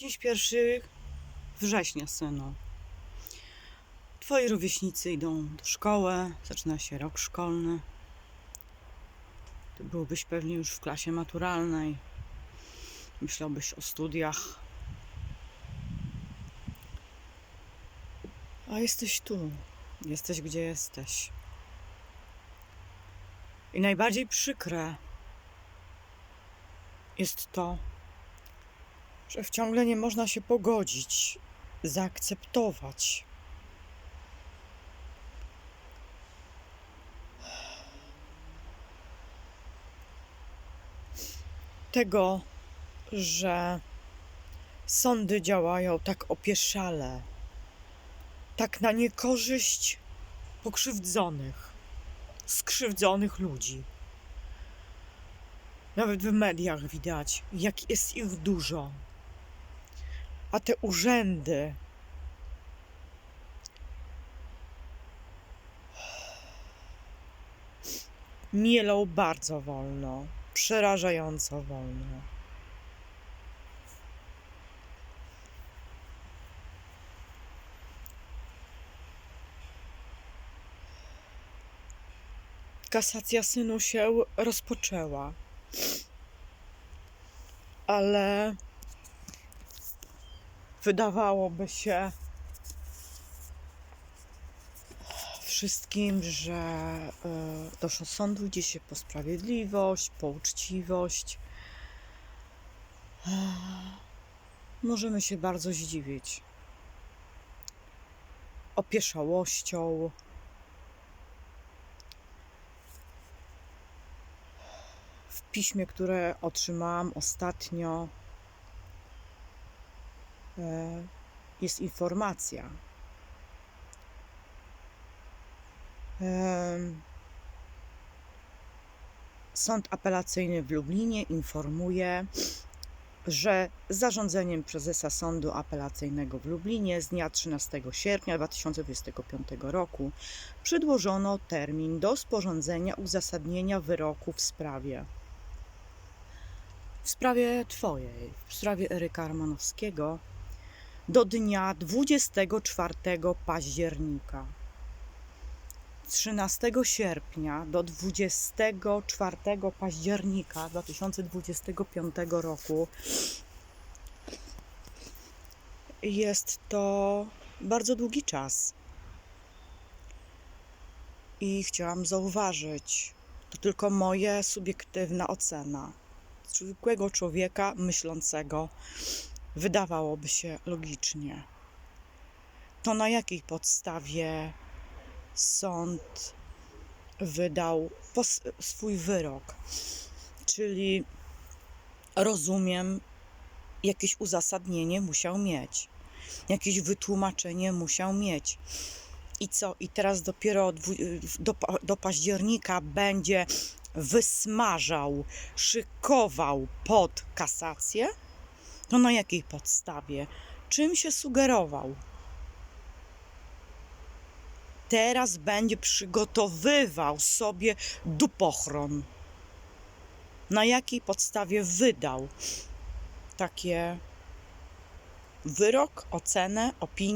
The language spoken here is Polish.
Dziś pierwszy września, synu. Twoi rówieśnicy idą do szkoły, zaczyna się rok szkolny. Ty byłbyś pewnie już w klasie maturalnej. Myślałbyś o studiach. A jesteś tu. Jesteś gdzie jesteś. I najbardziej przykre jest to, że wciągle nie można się pogodzić, zaakceptować. Tego, że sądy działają tak opieszale, tak na niekorzyść pokrzywdzonych, skrzywdzonych ludzi. Nawet w mediach widać, jak jest ich dużo. A te urzędy. Mielą bardzo wolno, przerażająco wolno. Kasacja synu się rozpoczęła ale wydawałoby się wszystkim, że e, doszło sądu idzie się po sprawiedliwość, po uczciwość. Możemy się bardzo zdziwić opieszałością. w piśmie, które otrzymałam ostatnio, e, jest informacja. Em, Sąd apelacyjny w Lublinie informuje, że zarządzeniem prezesa Sądu Apelacyjnego w Lublinie z dnia 13 sierpnia 2025 roku przedłożono termin do sporządzenia uzasadnienia wyroku w sprawie w sprawie Twojej, w sprawie Eryka Armanowskiego do dnia 24 października. 13 sierpnia do 24 października 2025 roku jest to bardzo długi czas. I chciałam zauważyć, to tylko moja subiektywna ocena zwykłego człowieka myślącego wydawałoby się logicznie. To na jakiej podstawie sąd wydał swój wyrok? Czyli rozumiem, jakieś uzasadnienie musiał mieć, jakieś wytłumaczenie musiał mieć. I co? I teraz dopiero do, do października będzie wysmażał, szykował pod kasację, to na jakiej podstawie? Czym się sugerował? Teraz będzie przygotowywał sobie dupochron. Na jakiej podstawie wydał takie wyrok, ocenę, opinię?